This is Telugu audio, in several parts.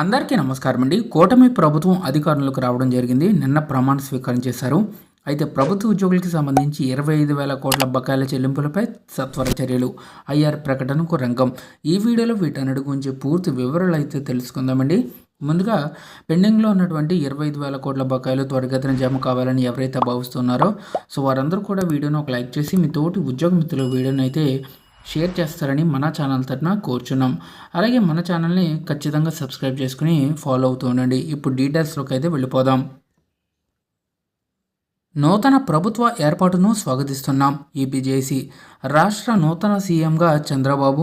అందరికీ నమస్కారం అండి కూటమి ప్రభుత్వం అధికారంలోకి రావడం జరిగింది. నిన్న ప్రమాణ స్వీకారం చేశారు. అయితే ప్రభుత్వ ఉద్యోగులకి సంబంధించి ఇరవై ఐదు వేల కోట్ల బకాయిల చెల్లింపులపై సత్వర చర్యలు ఐఆర్ ప్రకటనకు రంగం. ఈ వీడియోలో వీటన్నిటి గురించి పూర్తి వివరాలు అయితే తెలుసుకుందామండి. ముందుగా పెండింగ్లో ఉన్నటువంటి ఇరవై ఐదు వేల కోట్ల బకాయిలు త్వరగతిన జమ కావాలని ఎవరైతే భావిస్తున్నారో సో వారందరూ కూడా వీడియోను ఒక లైక్ చేసి మీ తోటి ఉద్యోగ మిత్రులు వీడియోని అయితే షేర్ చేస్తారని మన ఛానల్ తరఫున కోరుచున్నాం. అలాగే మన ఛానల్ని ఖచ్చితంగా సబ్స్క్రైబ్ చేసుకుని ఫాలో అవుతూ ఉండండి. ఇప్పుడు డీటెయిల్స్లోకి అయితే వెళ్ళిపోదాం. నూతన ప్రభుత్వ ఏర్పాటును స్వాగతిస్తున్నాం ఈపీజేసీ రాష్ట్ర నూతన సీఎంగా చంద్రబాబు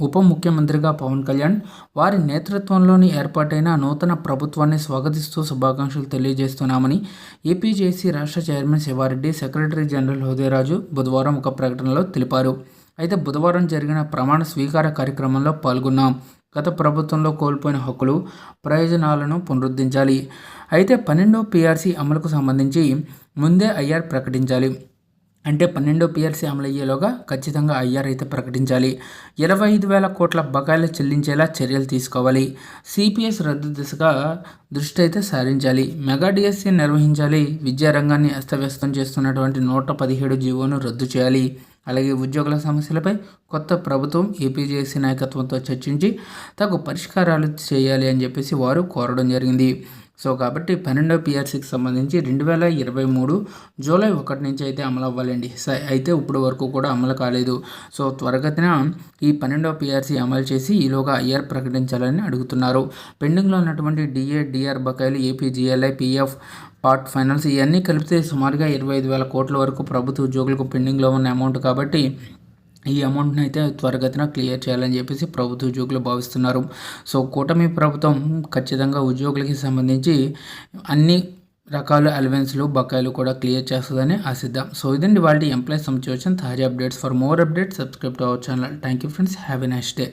ఉప ముఖ్యమంత్రిగా పవన్ కళ్యాణ్ వారి నేతృత్వంలోని ఏర్పాటైన నూతన ప్రభుత్వాన్ని స్వాగతిస్తూ శుభాకాంక్షలు తెలియజేస్తున్నామని ఏపీజేసీ రాష్ట్ర chairman Siva Reddy secretary general Hrudayaraju బుధవారం ఒక ప్రకటనలో తెలిపారు. అయితే బుధవారం జరిగిన ప్రమాణ స్వీకార కార్యక్రమంలో పాల్గొన్నాం. గత ప్రభుత్వంలో కోల్పోయిన హక్కులు ప్రయోజనాలను పునరుద్ధరించాలి. అయితే పన్నెండో పీఆర్సీ అమలుకు సంబంధించి ముందే ఐఆర్ ప్రకటించాలి. అంటే పన్నెండో పిఆర్సీ అమలయ్యేలోగా ఖచ్చితంగా ఐఆర్ అయితే ప్రకటించాలి. ఇరవై ఐదు వేల కోట్ల బకాయిలు చెల్లించేలా చర్యలు తీసుకోవాలి. సిపిఎస్ రద్దు దిశగా దృష్టి అయితే సారించాలి. మెగా డిఎస్సీ నిర్వహించాలి. విద్యారంగాన్ని అస్తవ్యస్తం చేస్తున్నటువంటి నూట పదిహేడు జీవోను రద్దు చేయాలి. అలాగే ఉద్యోగుల సమస్యలపై కొత్త ప్రభుత్వం ఏపీజేసీ నాయకత్వంతో చర్చించి తగు పరిష్కారాలు చేయాలి అని చెప్పేసి వారు కోరడం జరిగింది. సో కాబట్టి పన్నెండవ పిఆర్సీకి సంబంధించి రెండు వేల ఇరవై మూడు జూలై ఒకటి నుంచి అయితే అమలు అవ్వాలండి. అయితే ఇప్పుడు వరకు కూడా అమలు కాలేదు. సో త్వరగతిన ఈ పన్నెండవ పిఆర్సీ అమలు చేసి ఈలోగా ఐఆర్ ప్రకటించాలని అడుగుతున్నారు. పెండింగ్లో ఉన్నటువంటి డిఏ డిఆర్ బకాయిలు AP GLI PF part finals ఇవన్నీ కలిపితే సుమారుగా ఇరవై ఐదు వేల కోట్ల వరకు ప్రభుత్వ ఉద్యోగులకు పెండింగ్లో ఉన్న అమౌంట్ కాబట్టి ఈ అమౌంట్ని అయితే త్వరగతిన క్లియర్ చేయాలని చెప్పేసి ప్రభుత్వ ఉద్యోగులు భావిస్తున్నారు. సో కూటమి ప్రభుత్వం ఖచ్చితంగా ఉద్యోగులకి సంబంధించి అన్ని రకాల అలవెన్స్లు బకాయిలు కూడా క్లియర్ చేస్తుందని ఆశిద్దాం. సో ఇదండి వాళ్ళ ఎంప్లాయీస్ సంబంధించి తాజా updates. For more updates subscribe to our channel. Thank you friends. Have a next day.